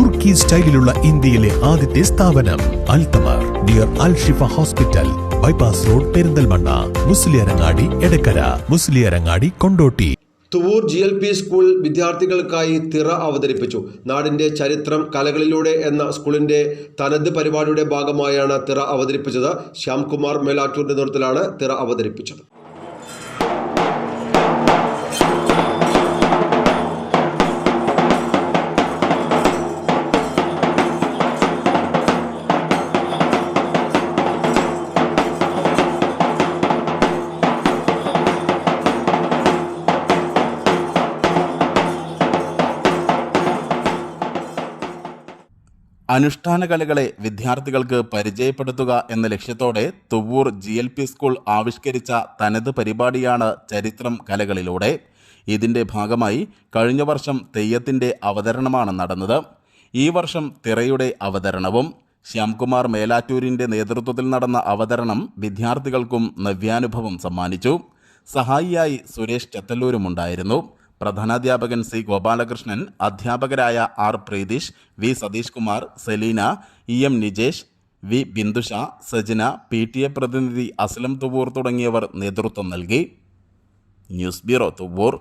തുർക്കി സ്റ്റൈലിലുള്ള ഇന്ത്യയിലെ ആദ്യത്തെ സ്ഥാപനം Al Thamar near Al Shifa hospital bypass road Perinthalmanna Musliyarangadi Edakkara Musliyarangadi Kondotty. Thuvur G L P school വിദ്യാർത്ഥികൾക്കായി തിറ അവതരിപ്പിച്ചു. നാടിന്റെ ചരിത്രം കലകളിലൂടെ എന്ന സ്കൂളിന്റെ തനത് പരിപാടിയുടെ ഭാഗമായാണ് തിറ അവതരിപ്പിച്ചത്. ശ്യാംകുമാർ മേലാറ്റൂരിന്റെ നേതൃത്വത്തിലാണ് തിറ അവതരിപ്പിച്ചത്. അനുഷ്ഠാന കലകളെ വിദ്യാർത്ഥികൾക്ക് പരിചയപ്പെടുത്തുക എന്ന ലക്ഷ്യത്തോടെ Thuvvur G L P school ആവിഷ്കരിച്ച തനത് പരിപാടിയാണ് ചരിത്രം കലകളിലൂടെ. ഇതിന്റെ ഭാഗമായി കഴിഞ്ഞ വർഷം തെയ്യത്തിന്റെ അവതരണമാണ് നടന്നത്. ഈ വർഷം തിറയുടെ അവതരണവും ശ്യാംകുമാർ മേലാറ്റൂരിന്റെ നേതൃത്വത്തിൽ നടന്ന അവതരണം വിദ്യാർത്ഥികൾക്കും നവ്യാനുഭവം സമ്മാനിച്ചു. സഹായിയായി സുരേഷ് ചത്തല്ലൂരുമുണ്ടായിരുന്നു. പ്രധാനാധ്യാപകൻ സി ഗോപാലകൃഷ്ണൻ അധ്യാപകരായ R Preethish V Satheesh Kumar Selina E M Nijesh V Bindusha Sajana P T A പ്രതിനിധി അസ്ലം തുവൂർ തുടങ്ങിയവർ നേതൃത്വം നൽകി. News bureau Thuvur.